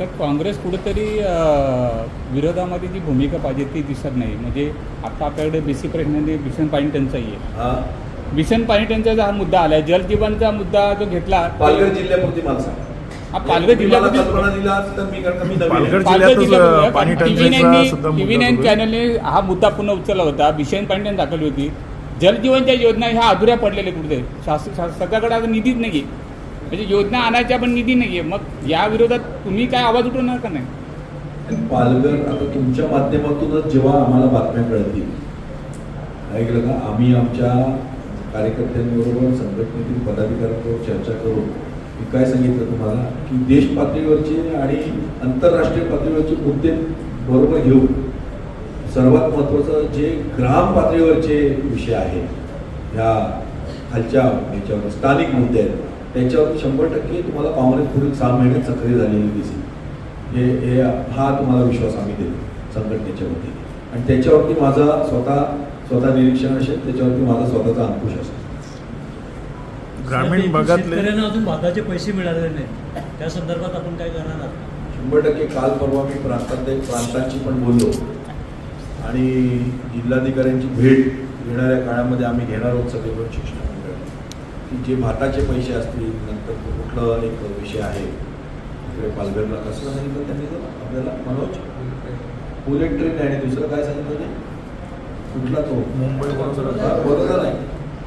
तर काँग्रेस कुठेतरी विरोधामध्ये जी भूमिका पाहिजे ती दिसत नाही. म्हणजे आता आपल्याकडे बेसिक प्रश्नाने भीषण पाणी टंचाई आहे भीषण पाणी टंचाईचा हा मुद्दा आलाय. जलजीवनचा मुद्दा जो घेतला. पालघर जिल्ह्यापुरती मला सांगा. हा पालघर तुम्ही मला जिल्ह्यामध्ये कल्पना दिला तर मी कारण का मी नवीन पालघर आहे. पालघर जिल्ह्यातच, जिल्ह्यामध्ये अं, पाणी कारण टंचाईचा TV9 सुद्धा मुद्दा टीव्ही नाईन. चॅनलने हा मुद्दा पुन्हा उचलला होता. भीषण पाणी टंचाई दाखवली होती. जलजीवनच्या योजना ह्या अधुऱ्या पडलेल्या कुठे सरकारकडे आता निधीच नाही म्हणजे योजना आणायच्या पण निधी नाही आहे मग या विरोधात तुम्ही काय आवाज उठवणार का नाही? पालघर आता तुमच्या माध्यमातूनच जेव्हा आम्हाला बातम्या कळतील. ऐकलं का? आम्ही आमच्या कार्यकर्त्यांबरोबर संघटनेतील पदाधिकाऱ्यांबरोबर चर्चा करून मी काय सांगितलं तुम्हाला? की देश पातळीवरचे आणि आंतरराष्ट्रीय पातळीवरचे मुद्दे बरोबर घेऊ सर्वात महत्त्वाचं जे ग्राम पातळीवरचे विषय आहेत ह्या खालच्या ह्याच्यावर स्थानिक मुद्दे आहेत. त्याच्यावर शंभर टक्के तुम्हाला काँग्रेस पुढील सहा महिन्यात सक्रिय झालेली दिसेल. हे हे हा तुम्हाला विश्वास आम्ही देतो संघटनेच्या वतीने. आणि त्याच्यावरती माझा स्वतः स्वतः निरीक्षण असेल त्याच्यावरती माझा स्वतःचा अंकुश असेल. ग्रामीण भागातले अजून भाताचे पैसे मिळालेले नाही त्या संदर्भात आपण काय करणार आहात? शंभर टक्के काल परवा मी प्रांतांत प्रांतांची पण बोललो. आणि जिल्हाधिकाऱ्यांची भेट येणाऱ्या काळामध्ये आम्ही घेणार आहोत सगळे पण शिक्षण. की जे भाताचे पैसे असतील नंतर कुठलं एक विषय आहे इकडे पालघरला कसं सांगितलं त्यांनी जरा आपल्याला मनोज बुलेट ट्रेन आहे आणि दुसरं काय सांगितलं ते? कुठला तो? मुंबई बरोबर हा, बरोबर आहे.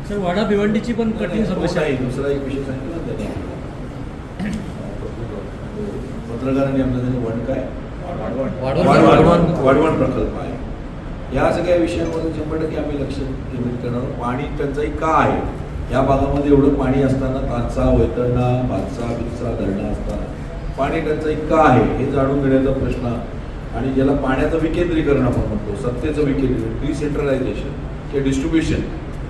सर वाडा भिवंडीची पण कठीण समस्या नाही आहे. दुसरा एक विषय सांगितला त्यांनी. पत्रकारांनी आपल्या त्याने वन काय? वाढवण. प्रकल्प आहे. या सगळ्या विषयांमध्ये शंभर टक्के आम्ही लक्ष केंद्रित करणार. पाणी टंचाई का आहे? या भागामध्ये एवढं पाणी असताना ताचा वैतरणा भातसा बितसा धरणं असताना पाणी टंचाई का आहे हे जाणून घेण्याचा प्रश्न. आणि ज्याला पाण्याचं विकेंद्रीकरण आपण म्हणतो सत्तेचं विकेंद्रीकरण डिसेंट्रलायझेशन किंवा डिस्ट्रीब्युशन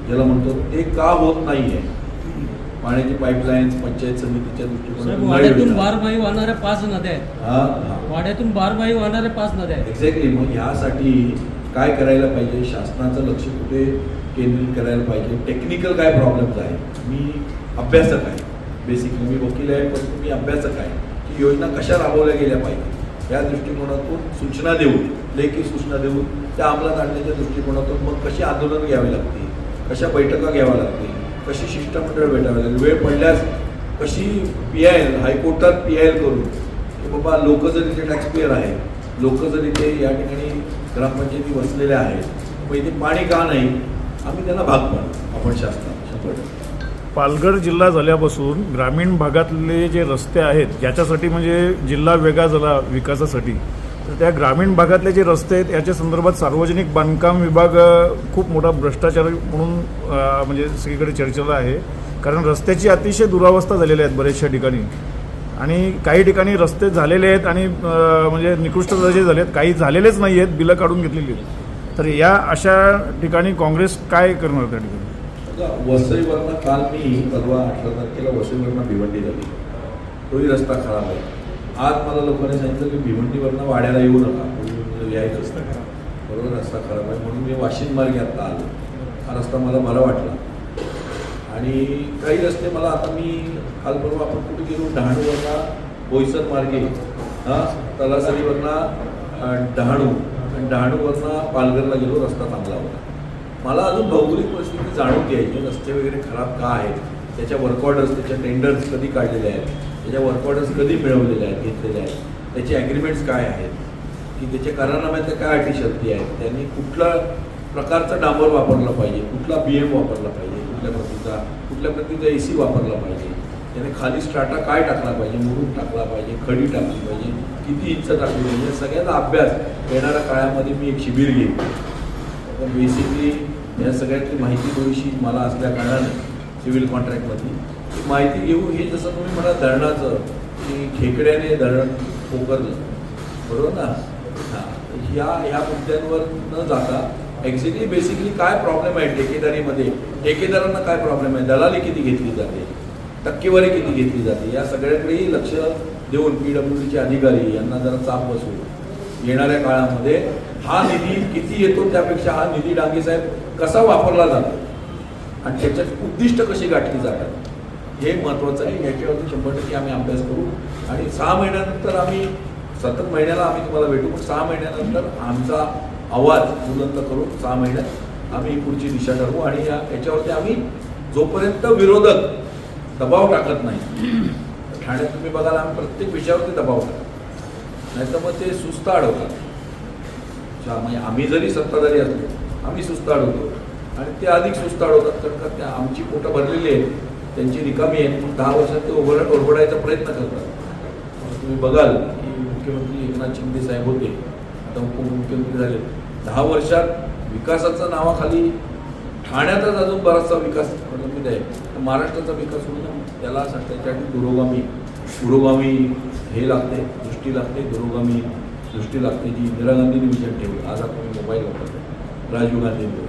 ज्याला म्हणतो ते का होत नाही आहे पाण्याची पाईपलाईन्स पंचायत समितीच्या दृष्टिकोनातून वाड्यातून बारमाही वाहणाऱ्या पाच नद्या आहेत. वाड्यातून बारमाही वाहणाऱ्या पाच नद्या एक्झॅक्टली मग ह्यासाठी काय करायला पाहिजे शासनाचं लक्ष कुठे केंद्रित करायला पाहिजे टेक्निकल काय प्रॉब्लेम्स आहेत? मी अभ्यासक आहे. बेसिकली मी वकील आहे पण मी अभ्यासक आहे. की योजना कशा राबवल्या गेल्या पाहिजे? या दृष्टिकोनातून सूचना देऊन लेखी सूचना देऊन त्या अंमलात आणण्याच्या दृष्टिकोनातून मग कशी आंदोलनं घ्यावी लागतील? कशा बैठका घ्याव्या लागतील? कशी शिष्टमंडळ भेटावे लागेल? वेळ पडल्यास कशी पी आय एल हायकोर्टात पी आय एल करून की बाबा लोक जर इथे टॅक्सपेअर आहेत लोक जर इथे या ठिकाणी ग्रामपंचायती वसलेल्या आहेत मग इथे पाणी का नाही आम्ही त्यांना भाग पाडू आपण शासनात शंभर पालघर जिल्हा झाल्यापासून ग्रामीण भागातले जे रस्ते आहेत याच्यासाठी म्हणजे जिल्हा वेगळा झाला विकासासाठी. तर त्या ग्रामीण भागातले जे रस्ते आहेत याच्या संदर्भात सार्वजनिक बांधकाम विभाग खूप मोठा भ्रष्टाचार म्हणून म्हणजे सगळीकडे चर्चेला आहे. कारण रस्त्याची अतिशय दुरावस्था झालेल्या आहेत बऱ्याचशा ठिकाणी. आणि काही ठिकाणी रस्ते झालेले आहेत आणि म्हणजे निकृष्ट दर्जे झाले आहेत. काही झालेलेच नाही आहेत बिलं काढून घेतलेली आहेत. तर या अशा ठिकाणी काँग्रेस काय करणार त्या ठिकाणी? वसईवरनं काल मी परवा अठरा तारखेला वसईवरनं भिवंडी झाली. तोही रस्ता खराब आहे. आज मला लोकांनी सांगितलं की भिवंडीवरनं वाड्याला येऊ नका. म्हणजे रस्ता का बरोबर रस्ता खराब आहे. म्हणून मी वाशिम मार्गे आत्ता आलो. हा रस्ता मला बरा वाटला. आणि काही रस्ते मला आता मी काल परवा आपण कुठे गेलो डहाणूवरनं बोईसर मार्गे हां तलासरीवरनं डहाणू आणि डहाणूवरनं पालघरला गेलो रस्ता चांगला होता. मला अजून भौगोलिक परिस्थिती जाणून घ्यायची रस्ते वगैरे खराब का आहेत त्याच्या वर्कऑर्डर्स त्याच्या टेंडर्स कधी काढलेले आहेत त्याच्या वर्कऑर्डर्स कधी मिळवलेले आहेत घेतलेले आहेत त्याचे ॲग्रीमेंट्स काय आहेत की त्याच्या करारनाम्यातल्या काय अटी शक्ती आहेत त्यांनी कुठला प्रकारचा डांबर वापरला पाहिजे कुठला बी एम वापरला पाहिजे. कुठल्या प्रतीचा कुठल्या प्रतीचा ए सी वापरला पाहिजे? त्याने खाली स्ट्राटा काय टाकला पाहिजे? मुरुम टाकला पाहिजे? खडी टाकली पाहिजे? किती इंच टाकली पाहिजे? सगळ्याचा अभ्यास येणाऱ्या काळामध्ये मी एक शिबिर घेईन. तर बेसिकली या सगळ्यातली माहिती थोडीशी मला असल्या कारणाने सिव्हिल कॉन्ट्रॅक्टमधली माहिती घेऊ हे जसं तुम्ही म्हणा धरणाचं की खेकड्याने धरण पोकरलं. बरोबर ना? हां. ह्या ह्या मुद्द्यांवर न जाता ॲक्च्युली बेसिकली काय प्रॉब्लेम आहे ठेकेदारीमध्ये? ठेकेदारांना काय प्रॉब्लेम आहे? दलाली किती घेतली जाते? टक्केवारी किती घेतली जाते? या सगळ्याकडेही लक्ष देऊन पी डब्ल्यू डीचे अधिकारी यांना जरा चाप बसू येणाऱ्या काळामध्ये हा निधी किती येतो त्यापेक्षा हा निधी डांगे साहेब कसा वापरला जातो? आणि त्याच्यात उद्दिष्ट कशी गाठली जातात? हे महत्त्वाचं आहे. याच्यावरती शंभर टक्के आम्ही अभ्यास करू. आणि सहा महिन्यानंतर आम्ही सतत महिन्याला आम्ही तुम्हाला भेटू पण सहा महिन्यानंतर आमचा आवाज बुलंद करून सहा महिन्यात आम्ही पुढची दिशा ठरवू आणि या याच्यावरती आम्ही जोपर्यंत विरोधक दबाव टाकत नाही ठाण्यात तुम्ही बघाल आम्ही प्रत्येक विषयावरती दबाव टाकतो. नाही तर मग ते सुस्त अडवतात. म्हणजे आम्ही जरी सत्ताधारी असलो आम्ही सुस्त अडवतो. आणि ते अधिक सुस्त अडवतात कारण का त्या आमची पोटं भरलेली आहेत त्यांची रिकामी आहेत मग दहा वर्षात ते ओघड ओरबडायचा प्रयत्न करतात. तुम्ही बघाल की मुख्यमंत्री एकनाथ शिंदे साहेब होते आता उपमुख्यमंत्री झाले. दहा वर्षात विकासाच्या नावाखाली ठाण्याचाच अजून बराचसा विकास प्रलंबित आहे. तर महाराष्ट्राचा विकास होऊन त्याला सा- त्याच्यासाठी दुरोगामी पुरोगामी हे लागते दृष्टी लागते दुरोगामी दृष्टी लागते जी इंदिरा गांधींनी विजन ठेवली. आज आपण मोबाईल वापरतो राजीव गांधींनी.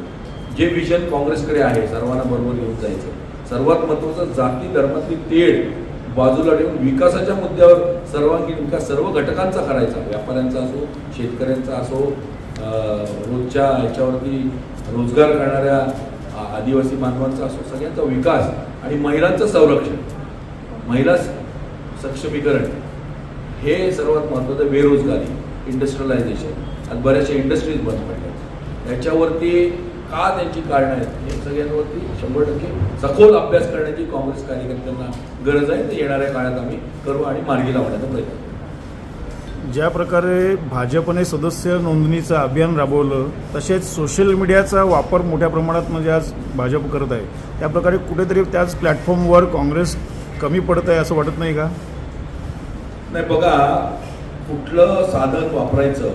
जे विजन काँग्रेसकडे आहे सर्वांना बरोबर घेऊन जायचं. सर्वात महत्त्वाचं जाती धर्मातली तेढ बाजूला ठेवून विकासाच्या मुद्द्यावर सर्वांगीण विकास सर्व घटकांचा करायचा. व्यापाऱ्यांचा असो शेतकऱ्यांचा असो रोजच्या याच्यावरती रोजगार करणाऱ्या आदिवासी बांधवांचा असो सगळ्यांचा विकास आणि महिलांचं संरक्षण महिला सक्षमीकरण हे सर्वात महत्त्वाचं बेरोजगारी इंडस्ट्रियलायझेशन आज बऱ्याचशा इंडस्ट्रीज बंद पडल्या याच्यावरती का त्यांची कारणं आहेत हे सगळ्यांवरती शंभर टक्के सखोल अभ्यास करण्याची काँग्रेस कार्यकर्त्यांना गरज आहे. ते येणाऱ्या काळात आम्ही करू आणि मार्गी लावण्याचा प्रयत्न करू. ज्या प्रकारे भाजपने सदस्य नोंदणीचं अभियान राबवलं तसेच सोशल मीडियाचा वापर मोठ्या प्रमाणात म्हणजे आज भाजप करत आहे. त्याप्रकारे कुठेतरी त्याच प्लॅटफॉर्मवर काँग्रेस कमी पडत आहे असं वाटत नाही का? नाही बघा कुठलं साधन वापरायचं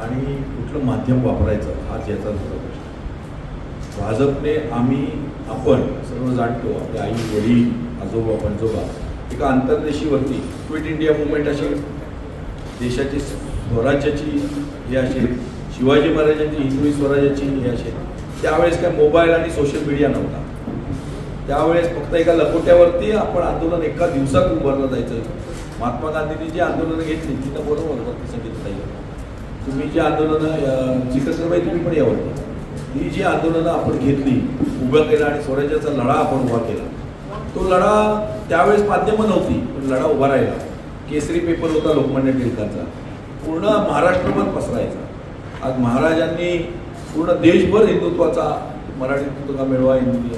आणि कुठलं माध्यम वापरायचं हाच याचा दुसरा प्रश्न. भाजपने आम्ही आपण सर्व जाणतो आपले आई वडील आजोबा पणजोबा एका आंतरदेशीवरती क्विट इंडिया मुवमेंट अशी देशाची स्वराज्याची हे असेल शिवाजी महाराजांची हिंदवी स्वराज्याची हे असेल त्यावेळेस काय मोबाईल आणि सोशल मीडिया नव्हता. त्यावेळेस फक्त एका लकोट्यावरती आपण आंदोलन एका दिवसात उभारलं जायचं. महात्मा गांधींनी जी आंदोलनं घेतली तिथं बरोबर वरती सांगितलं नाही. तुम्ही जी आंदोलनं चिकसरबाई तुम्ही पण यावं. ही जी आंदोलनं आपण घेतली उभं केलं आणि स्वराज्याचा लढा आपण उभा केला. तो लढा त्यावेळेस माध्यमं नव्हती पण लढा उभा राहिला. केसरी पेपर होता लोकमान्य टिळकांचा. पूर्ण महाराष्ट्रभर पसरायचा. आज महाराजांनी पूर्ण देशभर हिंदुत्वाचा मराठी पुस्तका मिळवा हिंदू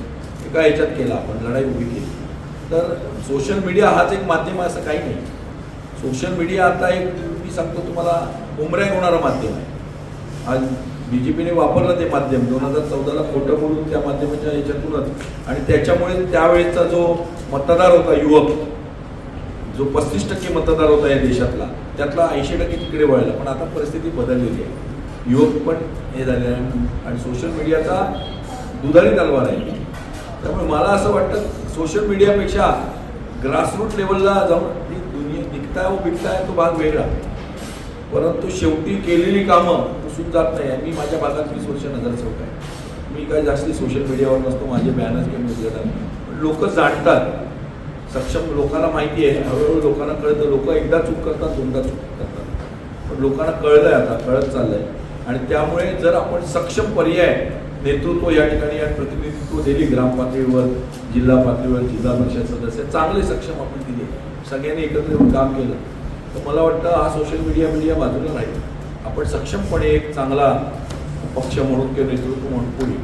एका ह्याच्यात केला आपण लढाई उभी केली. तर सोशल मीडिया हाच एक माध्यम आहे असं काही नाही. सोशल मीडिया आता एक मी सांगतो तुम्हाला उमऱ्या होणारं माध्यम आहे. आज बी जे पीने वापरलं ते माध्यम दोन हजार चौदाला खोटं बोलून त्या माध्यमाच्या याच्यातूनच आणि त्याच्यामुळे त्यावेळेचा जो मतदार होता युवक जो पस्तीस टक्के मतदार होता या देशातला त्यातला ऐंशी टक्के तिकडे वळला. पण आता परिस्थिती बदललेली आहे. युवक पण हे झाले आहे आणि सोशल मीडियाचा दुधारी तलवार आहे. त्यामुळे मला असं वाटतं सोशल मीडियापेक्षा ग्रासरूट लेवलला जाऊन ती दुनिया निघताय व बिकताय तो भाग वेगळा. परंतु शेवटी केलेली कामं पुसून जात नाही. आहे मी माझ्या भागात वीस वर्ष नगरसेवक आहे. मी काय जास्ती सोशल मीडियावर नसतो. माझे बॅनर्स घेऊन न्यूजलेटर पण लोक जाणतात. सक्षम लोकांना माहिती आहे. हळूहळू लोकांना कळतं. लोक एकदा चूक करतात दोनदा चूक करतात. पण लोकांना कळलंय आता कळत चाललं आहे आणि त्यामुळे जर आपण सक्षम पर्याय नेतृत्व या ठिकाणी या प्रतिनिधित्व दिली ग्राम पातळीवर जिल्हा पातळीवर जिल्हा परिषद सदस्य चांगले सक्षम आपण दिले. सगळ्यांनी एकत्र येऊन काम केलं. तर मला वाटतं हा सोशल मीडिया मीडिया बाजूला राहील. आपण सक्षमपणे एक चांगला पक्ष म्हणून किंवा नेतृत्व म्हणून पुढे